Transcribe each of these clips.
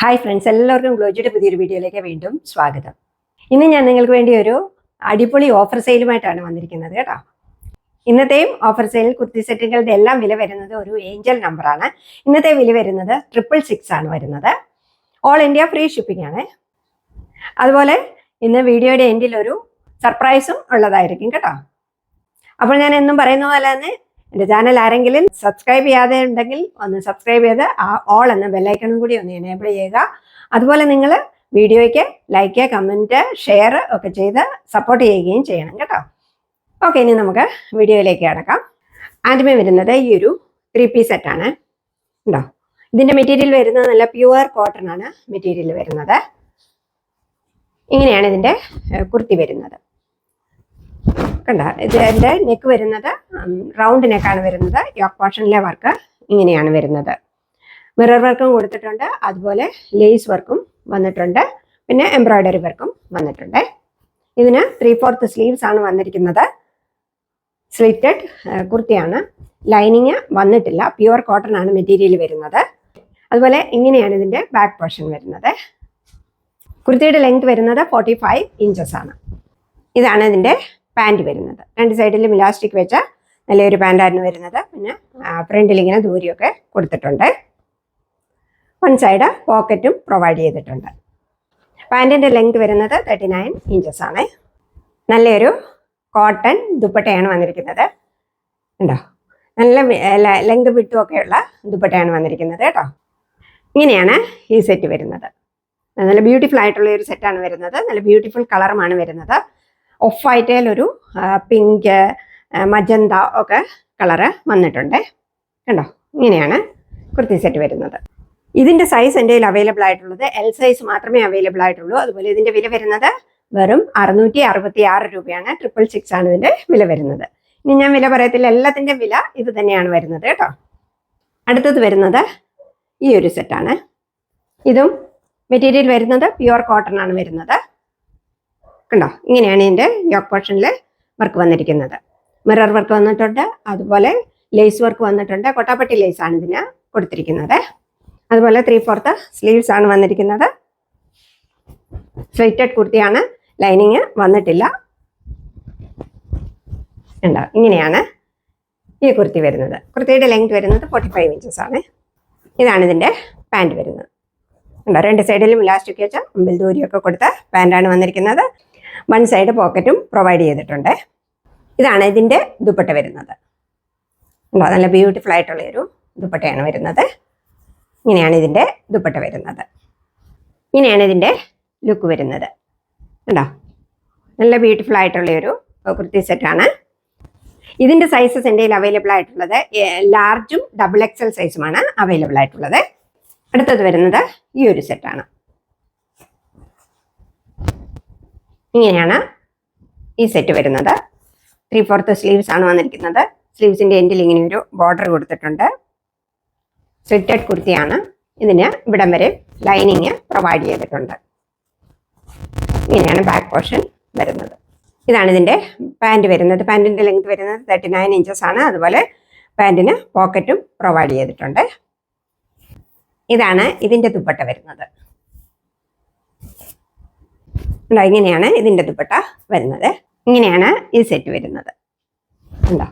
Hi friends എല്ലാവർക്കും ഗ്ലോജിയുടെ പുതിയൊരു വീഡിയോയിലേക്ക് വീണ്ടും സ്വാഗതം. ഇന്ന് ഞാൻ നിങ്ങൾക്ക് വേണ്ടി ഒരു അടിപൊളി ഓഫർ സെയിലുമായിട്ടാണ് വന്നിരിക്കുന്നത് കേട്ടോ. ഇന്നത്തെയും ഓഫർ സെയിൽ കുർത്തി സെറ്റുകളുടെ എല്ലാം വില വരുന്നത് ഒരു ഏഞ്ചൽ നമ്പറാണ് ഇന്നത്തെ വില വരുന്നത് ട്രിപ്പിൾ സിക്സ് ആണ് വരുന്നത്. ഓൾ ഇന്ത്യ ഫ്രീ ഷിപ്പിംഗ് ആണ്. അതുപോലെ ഇന്ന് വീഡിയോയുടെ എൻഡിൽ ഒരു സർപ്രൈസും ഉള്ളതായിരിക്കും കേട്ടോ. അപ്പോൾ ഞാൻ എന്നും പറയുന്ന പോലെ തന്നെ എന്റെ ചാനൽ ആരെങ്കിലും സബ്സ്ക്രൈബ് ചെയ്യാതെ ഉണ്ടെങ്കിൽ ഒന്ന് സബ്സ്ക്രൈബ് ചെയ്ത് ആ ഓൾ എന്ന ബെല്ലൈക്കണും കൂടി ഒന്ന് എനേബിൾ ചെയ്യുക. അതുപോലെ നിങ്ങൾ വീഡിയോയ്ക്ക് ലൈക്ക് കമന്റ് ഷെയർ ഒക്കെ ചെയ്ത് സപ്പോർട്ട് ചെയ്യുകയും ചെയ്യണം കേട്ടോ. ഓക്കെ ഇനി നമുക്ക് വീഡിയോയിലേക്ക് കിടക്കാം. ആദ്യമേ വരുന്നത് ഈ ഒരു ത്രീ പീസ് സെറ്റാണ് ഉണ്ടോ? ഇതിന്റെ മെറ്റീരിയൽ വരുന്നത് നല്ല പ്യുവർ കോട്ടൺ ആണ് മെറ്റീരിയൽ വരുന്നത്. ഇങ്ങനെയാണ് ഇതിന്റെ കുർത്തി വരുന്നത്. കണ്ട? ഇതിന്റെ നെക്ക് വരുന്നത് റൗണ്ട് നെക്കാണ് വരുന്നത്. യോക്ക് പോർഷനിലെ വർക്ക് ഇങ്ങനെയാണ് വരുന്നത്. മിറർ വർക്കും കൊടുത്തിട്ടുണ്ട്. അതുപോലെ ലേസ് വർക്കും വന്നിട്ടുണ്ട്. പിന്നെ എംബ്രോയ്ഡറി വർക്കും വന്നിട്ടുണ്ട്. ഇതിന് ത്രീ ഫോർത്ത് സ്ലീവ്സ് ആണ് വന്നിരിക്കുന്നത്. സ്ലിറ്റഡ് കുർത്തിയാണ്. ലൈനിങ് വന്നിട്ടില്ല. പ്യുവർ കോട്ടൺ ആണ് മെറ്റീരിയൽ വരുന്നത്. അതുപോലെ ഇങ്ങനെയാണ് ഇതിന്റെ ബാക്ക് പോർഷൻ വരുന്നത്. കുർത്തിയുടെ ലെങ്ത് വരുന്നത് ഫോർട്ടി ഫൈവ് ഇഞ്ചസ് ആണ്. ഇതാണ് ഇതിന്റെ പാന്റ് വരുന്നത്. രണ്ട് സൈഡിലും ഇലാസ്റ്റിക് വെച്ച നല്ലൊരു പാന്റായിരുന്നു വരുന്നത്. പിന്നെ ഫ്രണ്ടിൽ ഇങ്ങനെ ദൂരിയൊക്കെ കൊടുത്തിട്ടുണ്ട്. വൺ സൈഡ് പോക്കറ്റും പ്രൊവൈഡ് ചെയ്തിട്ടുണ്ട്. പാന്റിന്റെ ലെങ്ത് വരുന്നത് തേർട്ടി നയൻ ഇഞ്ചസ് ആണ്. നല്ലൊരു കോട്ടൺ ദുപ്പട്ടയാണ് വന്നിരിക്കുന്നത്. ഉണ്ടോ നല്ല ലെങ്ത് വിട്ടുമൊക്കെയുള്ള ദുപ്പട്ടയാണ് വന്നിരിക്കുന്നത് കേട്ടോ. ഇങ്ങനെയാണ് ഈ സെറ്റ് വരുന്നത്. നല്ല ബ്യൂട്ടിഫുൾ ആയിട്ടുള്ള ഒരു സെറ്റാണ് വരുന്നത്. നല്ല ബ്യൂട്ടിഫുൾ കളറുമാണ് വരുന്നത്. ഓഫ് വൈറ്റേൽ ഒരു പിങ്ക് മജന്ത ഒക്കെ കളറ് വന്നിട്ടുണ്ട്. കണ്ടോ? ഇങ്ങനെയാണ് കുർത്തി സെറ്റ് വരുന്നത്. ഇതിന്റെ സൈസ് എന്റെ കയ്യിൽ അവൈലബിൾ ആയിട്ടുള്ളത് എൽ സൈസ് മാത്രമേ അവൈലബിൾ ആയിട്ടുള്ളൂ. അതുപോലെ ഇതിന്റെ വില വരുന്നത് വെറും അറുന്നൂറ്റി അറുപത്തി ആറ് രൂപയാണ്. ട്രിപ്പിൾ സിക്സ് ആണ് ഇതിന്റെ വില വരുന്നത്. ഇനി ഞാൻ വില പറയത്തില്ല. എല്ലാത്തിന്റെ വില ഇത് തന്നെയാണ് വരുന്നത് കേട്ടോ. അടുത്തത് വരുന്നത് ഈ ഒരു സെറ്റാണ് ഇതും മെറ്റീരിയൽ വരുന്നത് പ്യുവർ കോട്ടൺ ആണ് വരുന്നത്. കണ്ടോ? ഇങ്ങനെയാണ് ഇതിന്റെ യോക്ക് പോർഷനിൽ വർക്ക് വന്നിരിക്കുന്നത്. മിറർ വർക്ക് വന്നിട്ടുണ്ട്. അതുപോലെ ലേസ് വർക്ക് വന്നിട്ടുണ്ട്. കൊട്ടാപ്പട്ടി ലേസ് ആണ് ഇതിന് കൊടുത്തിരിക്കുന്നത്. അതുപോലെ ത്രീ ഫോർത്ത് സ്ലീവ്സ് ആണ് വന്നിരിക്കുന്നത്. സ്ലൈറ്റഡ് കുർത്തിയാണ്. ലൈനിങ് വന്നിട്ടില്ല. ഉണ്ടോ ഇങ്ങനെയാണ് ഈ കുർത്തി വരുന്നത്. കുർത്തിയുടെ ലെങ്ത് വരുന്നത് ഫോർട്ടി ഫൈവ് ഇഞ്ചസ് ആണ്. ഇതാണ് ഇതിന്റെ പാന്റ് വരുന്നത്. ഉണ്ടോ രണ്ട് സൈഡിലും ഇലാസ്റ്റിക് വെച്ച അമ്പൽ ദൂരിയൊക്കെ കൊടുത്ത പാന്റാണ് വന്നിരിക്കുന്നത്. വൺ സൈഡ് പോക്കറ്റും പ്രൊവൈഡ് ചെയ്തിട്ടുണ്ട്. ഇതാണ് ഇതിന്റെ ദുപ്പട്ട വരുന്നത്. നല്ല ബ്യൂട്ടിഫുൾ ആയിട്ടുള്ള ഒരു ദുപ്പട്ടയാണ് വരുന്നത്. ഇങ്ങനെയാണ് ഇതിന്റെ ദുപ്പട്ട വരുന്നത്. ഇങ്ങനെയാണ് ഇതിന്റെ ലുക്ക് വരുന്നത്. ഉണ്ടോ നല്ല ബ്യൂട്ടിഫുൾ ആയിട്ടുള്ള ഒരു കുർത്തി സെറ്റാണ് ഇതിന്റെ സൈസസ് എന്റെ കയ്യിൽ അവൈലബിൾ ആയിട്ടുള്ളത് ലാർജും ഡബിൾ എക്സൽ സൈസുമാണ് അവൈലബിൾ ആയിട്ടുള്ളത്. അടുത്തത് വരുന്നത് ഈ ഒരു സെറ്റാണ് ഇങ്ങനെയാണ് ഈ സെറ്റ് വരുന്നത്. ത്രീ ഫോർത്ത് സ്ലീവ്സ് ആണ് വന്നിരിക്കുന്നത്. സ്ലീവ്സിന്റെ എൻഡിൽ ഇങ്ങനെ ഒരു ബോർഡർ കൊടുത്തിട്ടുണ്ട്. സ്വിറ്റഡ് കുർത്തിയാണ് ഇതിന് ഇവിടം വരെ ലൈനിങ് പ്രൊവൈഡ് ചെയ്തിട്ടുണ്ട്. ഇങ്ങനെയാണ് ബാക്ക് പോർഷൻ വരുന്നത്. ഇതാണ് ഇതിന്റെ പാന്റ് വരുന്നത്. പാന്റിന്റെ ലെങ്ത് വരുന്നത് തേർട്ടി നയൻ ഇഞ്ചസ് ആണ്. അതുപോലെ പാന്റിന് പോക്കറ്റും പ്രൊവൈഡ് ചെയ്തിട്ടുണ്ട്. ഇതാണ് ഇതിന്റെ ദുപ്പട്ട വരുന്നത്. ഉണ്ടോ? ഇങ്ങനെയാണ് ഇതിന്റെ ദുപ്പട്ട വരുന്നത്. ഇങ്ങനെയാണ് ഈ സെറ്റ് വരുന്നത്. ഉണ്ടോ?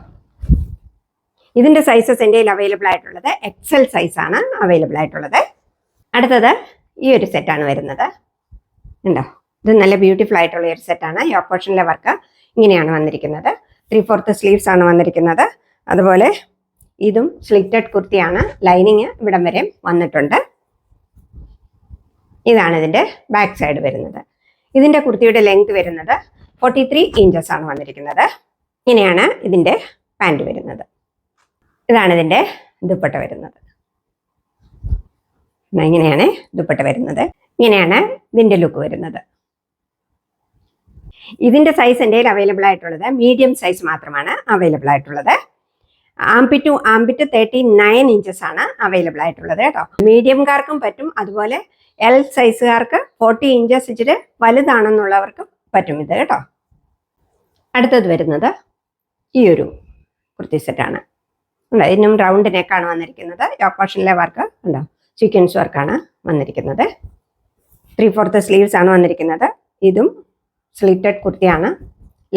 ഇതിന്റെ സൈസസ് എന്റെ കയ്യിൽ അവൈലബിൾ ആയിട്ടുള്ളത് എക്സൽ സൈസാണ് അവൈലബിൾ ആയിട്ടുള്ളത്. അടുത്തത് ഈ ഒരു സെറ്റാണ് വരുന്നത്. ഉണ്ടോ? ഇത് നല്ല ബ്യൂട്ടിഫുൾ ആയിട്ടുള്ള ഒരു സെറ്റാണ് ഈ ഓപ്പോർഷനിലെ വർക്ക് ഇങ്ങനെയാണ് വന്നിരിക്കുന്നത്. ത്രീ ഫോർത്ത് സ്ലീവ്സ് ആണ് വന്നിരിക്കുന്നത്. അതുപോലെ ഇതും സ്ലിറ്റഡ് കുർത്തിയാണ്. ലൈനിങ് ഇവിടം വരെ വന്നിട്ടുണ്ട്. ഇതാണ് ഇതിന്റെ ബാക്ക് സൈഡ് വരുന്നത്. ഇതിന്റെ കുർത്തിയുടെ ലെങ്ത് വരുന്നത് ഫോർട്ടി ത്രീ ഇഞ്ചസ് ആണ് വന്നിരിക്കുന്നത്. ഇങ്ങനെയാണ് ഇതിന്റെ പാന്റ് വരുന്നത്. ഇതാണ് ഇതിന്റെ ദുപ്പട്ട വരുന്നത്. ഇങ്ങനെയാണ് ദുപ്പട്ട വരുന്നത്. ഇങ്ങനെയാണ് ഇതിന്റെ ലുക്ക് വരുന്നത്. ഇതിന്റെ സൈസ് എന്റെ കയ്യിൽ അവൈലബിൾ ആയിട്ടുള്ളത് മീഡിയം സൈസ് മാത്രമാണ് അവൈലബിൾ ആയിട്ടുള്ളത്. Armpit armpit thirty nine inches ആണ് അവൈലബിൾ ആയിട്ടുള്ളത് കേട്ടോ. മീഡിയംകാർക്കും പറ്റും അതുപോലെ എൽ സൈസുകാർക്ക് ഫോർട്ടി ഇഞ്ചസ് ഇച്ചിരി വലുതാണെന്നുള്ളവർക്കും പറ്റും ഇത് കേട്ടോ. അടുത്തത് വരുന്നത് ഈ ഒരു കുർത്തി സെറ്റാണ് ഇതിനും റൗണ്ട് നെക്കാണ് വന്നിരിക്കുന്നത്. യോക്ക് പോർഷനിലെ വർക്ക് ഉണ്ടോ? സീക്വൻസ് വർക്കാണ് വന്നിരിക്കുന്നത്. ത്രീ ഫോർത്ത് സ്ലീവ്സ് ആണ് വന്നിരിക്കുന്നത്. ഇതും സ്ലിറ്റഡ് കുർത്തിയാണ്.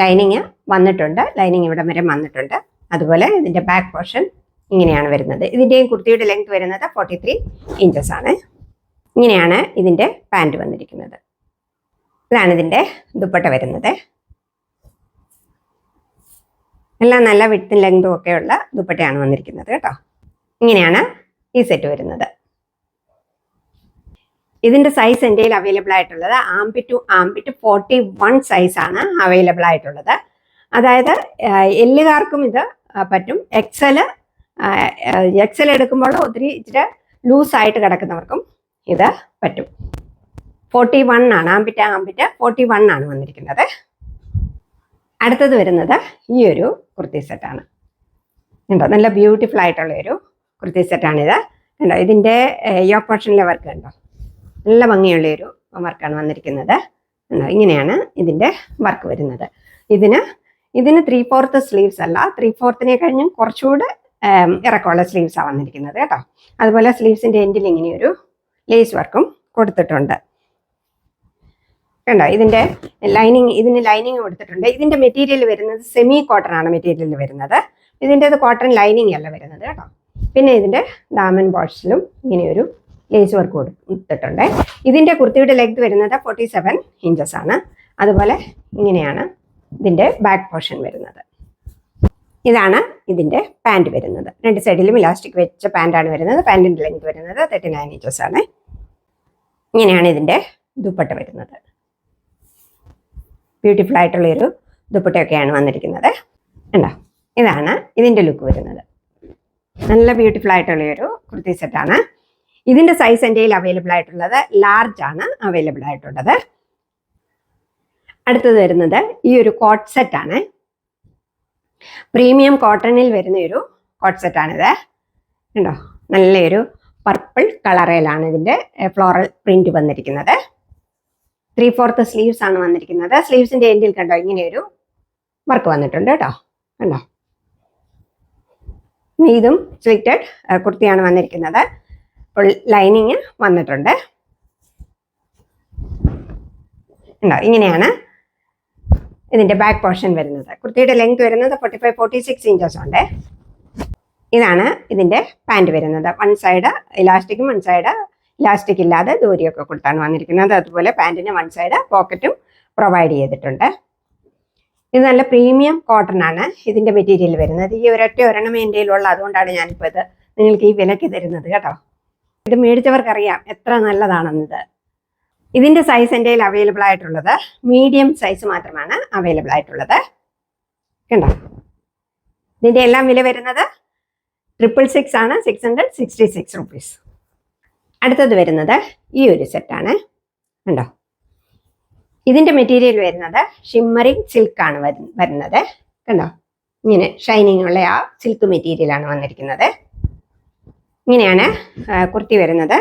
ലൈനിങ് വന്നിട്ടുണ്ട്. ലൈനിങ് ഇവിടം വരെ വന്നിട്ടുണ്ട്. അതുപോലെ ഇതിന്റെ ബാക്ക് പോർഷൻ ഇങ്ങനെയാണ് വരുന്നത്. ഇതിന്റെയും കുർത്തിയുടെ ലെങ്ത് വരുന്നത് ഫോർട്ടി ത്രീ ഇഞ്ചസ് ആണ്. ഇങ്ങനെയാണ് ഇതിന്റെ പാന്റ് വന്നിരിക്കുന്നത്. ഇതാണ് ഇതിന്റെ ദുപ്പട്ട വരുന്നത്. എല്ലാം നല്ല വിട്ടും ലെങ്തും ഒക്കെയുള്ള ദുപ്പട്ടയാണ് വന്നിരിക്കുന്നത് കേട്ടോ. ഇങ്ങനെയാണ് ഈ സെറ്റ് വരുന്നത്. ഇതിന്റെ സൈസ് എന്റെ അവൈലബിൾ ആയിട്ടുള്ളത് armpit to armpit to forty one സൈസാണ് അവൈലബിൾ ആയിട്ടുള്ളത്. അതായത് എല്ലുകാർക്കും ഇത് പറ്റും. എക്സൽ എക്സൽ എടുക്കുമ്പോൾ ഒത്തിരി ഇച്ചിരി ലൂസായിട്ട് കിടക്കുന്നവർക്കും ഇത് പറ്റും. ഫോർട്ടി വൺ ആണ്. ആമ്പിറ്റ ആമ്പിറ്റ ഫോർട്ടി വൺ ആണ് വന്നിരിക്കുന്നത്. അടുത്തത് വരുന്നത് ഈ ഒരു കുർത്തി സെറ്റാണ് കണ്ടോ? നല്ല ബ്യൂട്ടിഫുൾ ആയിട്ടുള്ള ഒരു കുർത്തി സെറ്റാണിത് കണ്ടോ? ഇതിന്റെ യോ പോർഷനിലെ വർക്ക് കണ്ടോ? നല്ല ഭംഗിയുള്ള ഒരു വർക്കാണ് വന്നിരിക്കുന്നത്. ഇങ്ങനെയാണ് ഇതിന്റെ വർക്ക് വരുന്നത്. ഇതിന് ഇതിന് ത്രീ ഫോർത്ത് സ്ലീവ്സ് അല്ല. ത്രീ ഫോർത്തിനെ കഴിഞ്ഞും കുറച്ചുകൂടെ ഇറക്കമുള്ള സ്ലീവ്സാണ് വന്നിരിക്കുന്നത് കേട്ടോ. അതുപോലെ സ്ലീവ്സിന്റെ എൻഡിൽ ഇങ്ങനെ ഒരു ലേസ് വർക്കും കൊടുത്തിട്ടുണ്ട്. കണ്ടോ? ഇതിന്റെ ലൈനിങ് ഇതിന് ലൈനിങ് കൊടുത്തിട്ടുണ്ട്. ഇതിന്റെ മെറ്റീരിയൽ വരുന്നത് സെമി കോട്ടൺ ആണ് മെറ്റീരിയൽ വരുന്നത്. ഇതിന്റെത് കോട്ടൺ ലൈനിങ് അല്ല വരുന്നത് കേട്ടോ. പിന്നെ ഇതിന്റെ ഡാമൻ ബോക്സിലും ഇങ്ങനെയൊരു ലേസ് വർക്ക് കൊടുത്തിട്ടുണ്ട്. ഇതിന്റെ കുർത്തിയുടെ ലെഗ് വരുന്നത് ഫോർട്ടി സെവൻ ഇഞ്ചസ് ആണ്. അതുപോലെ ഇങ്ങനെയാണ് ഇതിന്റെ ബാക്ക് പോർഷൻ വരുന്നത്. ഇതാണ് ഇതിന്റെ പാന്റ് വരുന്നത്. രണ്ട് സൈഡിലും ഇലാസ്റ്റിക് വെച്ച പാന്റാണ് വരുന്നത്. പാന്റിന്റെ ലെങ്ത് വരുന്നത് തേർട്ടി നയൻ ഇഞ്ചസ് ആണ്. ഇങ്ങനെയാണ് ഇതിന്റെ ദുപ്പട്ട വരുന്നത്. ബ്യൂട്ടിഫുൾ ആയിട്ടുള്ള ഒരു ദുപ്പട്ടയൊക്കെയാണ് വന്നിരിക്കുന്നത്. ഉണ്ടോ ഇതാണ് ഇതിന്റെ ലുക്ക് വരുന്നത്. നല്ല ബ്യൂട്ടിഫുൾ ആയിട്ടുള്ള ഒരു കുർത്തി സെറ്റാണ് ഇതിന്റെ സൈസ് എന്റെ അവൈലബിൾ ആയിട്ടുള്ളത് ലാർജ് ആണ്. അവൈലബിൾ ആയിട്ടുള്ളത്. അടുത്തത് വരുന്നത് ഈ ഒരു കോട്ട് സെറ്റാണ് പ്രീമിയം കോട്ടണിൽ വരുന്ന ഒരു കോട്ട് സെറ്റാണിത് ഉണ്ടോ നല്ലൊരു പർപ്പിൾ കളറിലാണ് ഇതിന്റെ ഫ്ലോറൽ പ്രിന്റ് വന്നിരിക്കുന്നത്. ത്രീ ഫോർത്ത് സ്ലീവ്സ് ആണ് വന്നിരിക്കുന്നത്. സ്ലീവ്സിന്റെ എൻഡിൽ കണ്ടോ ഇങ്ങനെ ഒരു വർക്ക് വന്നിട്ടുണ്ട് കേട്ടോ. കണ്ടോ? ഇതും സ്ലിറ്റഡ് കുർത്തിയാണ് വന്നിരിക്കുന്നത്. അപ്പോൾ ലൈനിങ് വന്നിട്ടുണ്ട്. ഉണ്ടോ ഇങ്ങനെയാണ് ഇതിന്റെ ബാക്ക് പോർഷൻ വരുന്നത്. കുർത്തിയുടെ ലെങ്ത് വരുന്നത് forty five forty six inches ഉണ്ട്. ഇതാണ് ഇതിന്റെ പാന്റ് വരുന്നത്. വൺ സൈഡ് ഇലാസ്റ്റിക്കും വൺ സൈഡ് ഇലാസ്റ്റിക് ഇല്ലാതെ ദൂരിയൊക്കെ കൊടുത്താണ് വന്നിരിക്കുന്നത്. അതുപോലെ പാന്റിന് വൺ സൈഡ് പോക്കറ്റും പ്രൊവൈഡ് ചെയ്തിട്ടുണ്ട്. ഇത് നല്ല പ്രീമിയം കോട്ടൺ ആണ്. ഇതിന്റെ മെറ്റീരിയൽ വരുന്നത്. ഈ ഒരൊറ്റ ഒരെണ്ണം എന്റെ കയ്യിലുള്ള അതുകൊണ്ടാണ് ഞാനിപ്പോൾ ഇത് നിങ്ങൾക്ക് ഈ വിലയ്ക്ക് തരുന്നത് കേട്ടോ. ഇത് മേടിച്ചവർക്കറിയാം എത്ര നല്ലതാണെന്നത്. ഇതിന്റെ സൈസ് എന്റെ കയ്യിൽ അവൈലബിൾ ആയിട്ടുള്ളത്. മീഡിയം സൈസ് മാത്രമാണ് അവൈലബിൾ ആയിട്ടുള്ളത്. കണ്ടോ? ഇതിന്റെ എല്ലാം വില വരുന്നത് ട്രിപ്പിൾ സിക്സ് ആണ് six hundred sixty six rupees അടുത്തത് വരുന്നത് ഈ ഒരു സെറ്റാണ് കണ്ടോ? ഇതിന്റെ മെറ്റീരിയൽ വരുന്നത് ഷിമ്മറിങ് സിൽക്കാണ് വരുന്നത്. കണ്ടോ? ഇങ്ങനെ ഷൈനിങ് ഉള്ള ആ സിൽക്ക് മെറ്റീരിയലാണ് വന്നിരിക്കുന്നത്. ഇങ്ങനെയാണ് കുർത്തി വരുന്നത്.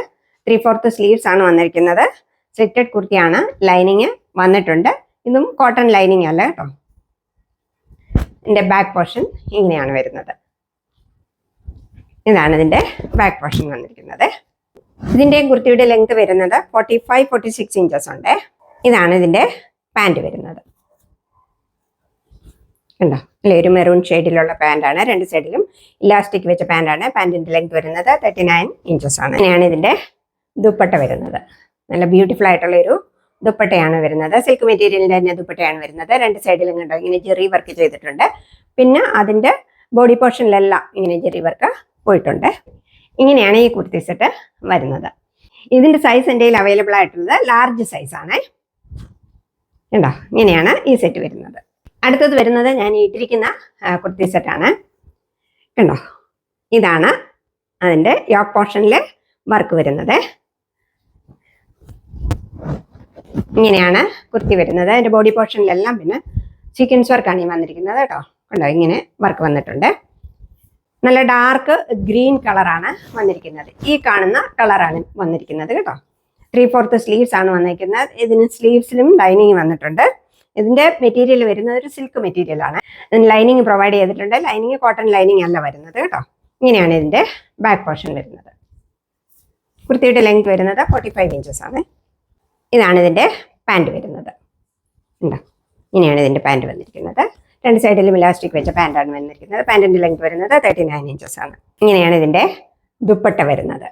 ത്രീ ഫോർത്ത് സ്ലീവ്സ് ആണ് വന്നിരിക്കുന്നത്. സ്ലിറ്റഡ് കുർത്തിയാണ് ലൈനിങ് വന്നിട്ടുണ്ട്. ഇതും കോട്ടൺ ലൈനിങ് അല്ല കേട്ടോ. ഇതിന്റെ ബാക്ക് പോർഷൻ ഇങ്ങനെയാണ് വരുന്നത്. ഇതാണ് ഇതിന്റെ ബാക്ക് പോർഷൻ വന്നിരിക്കുന്നത്. ഇതിന്റെ കുർത്തിയുടെ ലെങ്ത് വരുന്നത് forty five forty six inches ഉണ്ട്. ഇതാണ് ഇതിന്റെ പാന്റ് വരുന്നത്. ഉണ്ടോ അല്ലെ ഒരു മെറൂൺ ഷെയ്ഡിലുള്ള പാന്റാണ് രണ്ട് സൈഡിലും ഇലാസ്റ്റിക് വെച്ച പാന്റാണ് പാന്റിന്റെ ലെങ്ത് വരുന്നത് തേർട്ടി നയൻ ഇഞ്ചസ് ആണ്. ഇങ്ങനെയാണ് ഇതിന്റെ ദുപ്പട്ട വരുന്നത്. നല്ല ബ്യൂട്ടിഫുൾ ആയിട്ടുള്ള ഒരു ദുപ്പട്ടയാണ് വരുന്നത്. സിൽക്ക് മെറ്റീരിയലിന്റെ തന്നെ ദുപ്പട്ടയാണ് വരുന്നത്. രണ്ട് സൈഡിലും കണ്ടോ ഇങ്ങനെ ജെറി വർക്ക് ചെയ്തിട്ടുണ്ട്. പിന്നെ അതിന്റെ ബോഡി പോർഷനിലെല്ലാം ഇങ്ങനെ ജെറി വർക്ക് പോയിട്ടുണ്ട്. ഇങ്ങനെയാണ് ഈ കുർത്തി സെറ്റ് വരുന്നത്. ഇതിന്റെ സൈസ് എന്റെ കയ്യിൽ അവൈലബിൾ ആയിട്ടുള്ളത് ലാർജ് സൈസ് ആണ്. കണ്ടോ ഇങ്ങനെയാണ് ഈ സെറ്റ് വരുന്നത്. അടുത്തത് വരുന്നത് ഞാൻ ഇട്ടിരിക്കുന്ന കുർത്തി സെറ്റാണ് കണ്ടോ ഇതാണ് അതിന്റെ യോക്ക് പോർഷനിലെ വർക്ക് വരുന്നത്. ഇങ്ങനെയാണ് കുർത്തി വരുന്നത്. അതിന്റെ ബോഡി പോർഷനിലെല്ലാം പിന്നെ ചിക്കൻസ് വർക്കാണ് ഈ വന്നിരിക്കുന്നത് കേട്ടോ. കണ്ടോ? ഇങ്ങനെ വർക്ക് വന്നിട്ടുണ്ട്. നല്ല ഡാർക്ക് ഗ്രീൻ കളറാണ് വന്നിരിക്കുന്നത്. ഈ കാണുന്ന കളറാണ് വന്നിരിക്കുന്നത് കേട്ടോ. ത്രീ ഫോർത്ത് സ്ലീവ്സ് ആണ് വന്നിരിക്കുന്നത്. ഇതിന് സ്ലീവ്സിലും ലൈനിങ് വന്നിട്ടുണ്ട്. ഇതിന്റെ മെറ്റീരിയൽ വരുന്നത് ഒരു സിൽക്ക് മെറ്റീരിയൽ ആണ്. ലൈനിങ് പ്രൊവൈഡ് ചെയ്തിട്ടുണ്ട്. ലൈനിങ് കോട്ടൺ ലൈനിങ് അല്ല വരുന്നത് കേട്ടോ. ഇങ്ങനെയാണ് ഇതിന്റെ ബാക്ക് പോർഷൻ വരുന്നത്. കുർത്തിയുടെ ലെങ്ത് വരുന്നത് ഫോർട്ടി ഫൈവ് ഇഞ്ചസ് ആണ്. ഇതാണ് ഇതിന്റെ പാന്റ് വരുന്നത്. ഉണ്ടോ? ഇങ്ങനെയാണ് ഇതിന്റെ പാന്റ് വന്നിരിക്കുന്നത്. രണ്ട് സൈഡിലും ഇലാസ്റ്റിക് വെച്ച പാന്റാണ് വന്നിരിക്കുന്നത്. പാന്റിന്റെ ലെങ്ത് വരുന്നത് തേർട്ടി നയൻ ഇഞ്ചസ് ആണ്. ഇങ്ങനെയാണ് ഇതിന്റെ ദുപ്പട്ട വരുന്നത്.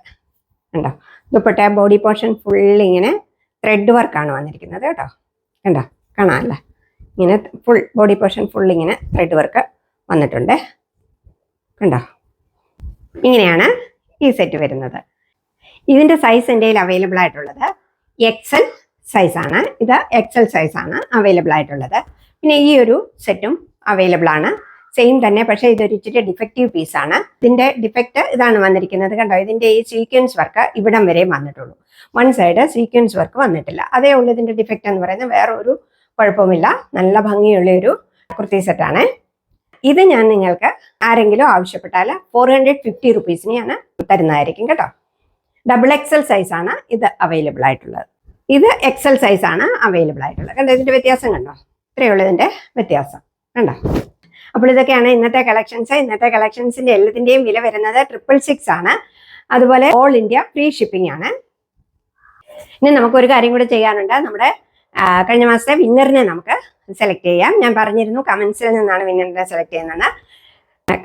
ഉണ്ടോ? ദുപ്പട്ട ബോഡി പോർഷൻ ഫുൾ ഇങ്ങനെ ത്രെഡ് വർക്കാണ് വന്നിരിക്കുന്നത് കേട്ടോ. കണ്ടോ? കാണാമല്ല ഇങ്ങനെ ഫുൾ ബോഡി പോർഷൻ ഫുൾ ഇങ്ങനെ ത്രെഡ് വർക്ക് വന്നിട്ടുണ്ട്. കണ്ടോ? ഇങ്ങനെയാണ് ഈ സെറ്റ് വരുന്നത്. ഇതിന്റെ സൈസ് എന്റെ കയ്യിൽ അവൈലബിൾ ആയിട്ടുള്ളത് എക്സൽ സൈസാണ് ഇത് എക്സൽ സൈസാണ് അവൈലബിൾ ആയിട്ടുള്ളത്. പിന്നെ ഈ ഒരു സെറ്റും അവൈലബിൾ ആണ്. സെയിം തന്നെ പക്ഷേ ഇതൊരു ഇച്ചിരി ഡിഫക്റ്റീവ് പീസാണ് ഇതിന്റെ ഡിഫക്റ്റ് ഇതാണ് വന്നിരിക്കുന്നത്. കണ്ടോ? ഇതിന്റെ ഈ സീക്വൻസ് വർക്ക് ഇവിടം വരെ വന്നിട്ടുള്ളൂ. വൺ സൈഡ് സീക്വൻസ് വർക്ക് വന്നിട്ടില്ല. അതേ ഉള്ളൂ ഇതിന്റെ ഡിഫക്റ്റ് എന്ന് പറയുന്നത്. വേറെ ഒരു കുഴപ്പമില്ല. നല്ല ഭംഗിയുള്ള ഒരു കുർത്തി സെറ്റാണ് ഇത് ഞാൻ നിങ്ങൾക്ക് ആരെങ്കിലും ആവശ്യപ്പെട്ടാൽ ഫോർ ഹൺഡ്രഡ് ഫിഫ്റ്റി റുപ്പീസിന് ഞാൻ തരുന്നതായിരിക്കും കേട്ടോ. ഡബിൾ എക്സൽ സൈസാണ് ഇത് അവൈലബിൾ ആയിട്ടുള്ളത്. ഇത് എക്സൽ സൈസ് ആണ് അവൈലബിൾ ആയിട്ടുള്ളത്. കണ്ടോ ഇതിന്റെ വ്യത്യാസം കണ്ടോ? ഇത്രയേ ഉള്ളൂ ഇതിന്റെ വ്യത്യാസം. കണ്ടോ? അപ്പോൾ ഇതൊക്കെയാണ് ഇന്നത്തെ കളക്ഷൻസ് ഇന്നത്തെ കളക്ഷൻസിന്റെ എല്ലാത്തിന്റെയും വില വരുന്നത് ട്രിപ്പിൾ സിക്സ് ആണ്. അതുപോലെ ഓൾ ഇന്ത്യ ഫ്രീ ഷിപ്പിംഗ് ആണ്. ഇനി നമുക്ക് ഒരു കാര്യം കൂടെ ചെയ്യാനുണ്ട്. നമ്മുടെ കഴിഞ്ഞ മാസത്തെ വിന്നറിനെ നമുക്ക് സെലക്ട് ചെയ്യാം. ഞാൻ പറഞ്ഞിരുന്നു കമൻസിൽ നിന്നാണ് വിന്നറിനെ സെലക്ട് ചെയ്യുന്നത്.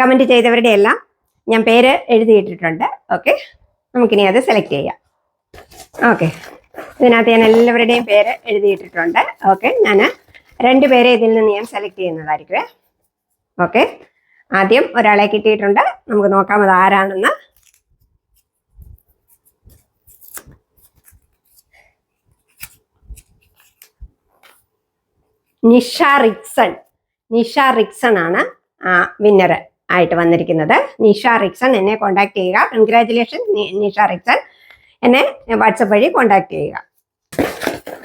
കമന്റ് ചെയ്തവരുടെ എല്ലാം ഞാൻ പേര് എഴുതിയിട്ടിട്ടുണ്ട്. ഓക്കെ നമുക്കിനി അത് സെലക്ട് ചെയ്യാം. ഓക്കെ ഇതിനകത്ത് ഞാൻ എല്ലാവരുടെയും പേര് എഴുതിയിട്ടിട്ടുണ്ട്. ഓക്കെ ഞാൻ രണ്ട് പേരെ ഇതിൽ നിന്ന് ഞാൻ സെലക്ട് ചെയ്യുന്നതായിരിക്കുമേ ഓക്കെ ആദ്യം ഒരാളെ കിട്ടിയിട്ടുണ്ട്. നമുക്ക് നോക്കാം അത് ആരാണെന്ന്. നിഷ റിക്സൺ. നിഷ റിക്സൺ ആണ് വിന്നർ ആയിട്ട് വന്നിരിക്കുന്നത്. നിഷ റിക്സൺ എന്നെ കോൺടാക്ട് ചെയ്യുക. Congratulation Nisha Rixon. എന്നെ വാട്സപ്പ് വഴി കോൺടാക്ട് ചെയ്യുക.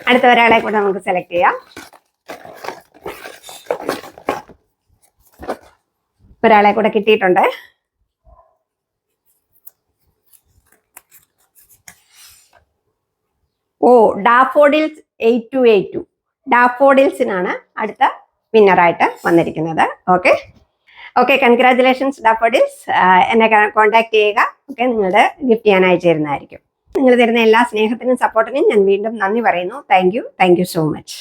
അടുത്ത ഒരാളെ കൂടെ നമുക്ക് സെലക്ട് ചെയ്യാം. ഒരാളെ കൂടെ കിട്ടിയിട്ടുണ്ട്. ഓ Daffodils eight two eight two ഡാഫോഡിൽസിനാണ് അടുത്ത വിന്നറായിട്ട് വന്നിരിക്കുന്നത്. ഓക്കെ ഓക്കെ കൺഗ്രാറ്റുലേഷൻസ് ഡാഫോഡിൽസ് എന്നെ കോൺടാക്ട് ചെയ്യുക. ഓക്കെ നിങ്ങളുടെ ഗിഫ്റ്റ് ഞാൻ അയച്ചു തരുന്നതായിരിക്കും നിങ്ങൾ തരുന്ന എല്ലാ സ്നേഹത്തിനും സപ്പോർട്ടിനും ഞാൻ വീണ്ടും നന്ദി പറയുന്നു. Thank you thank you so much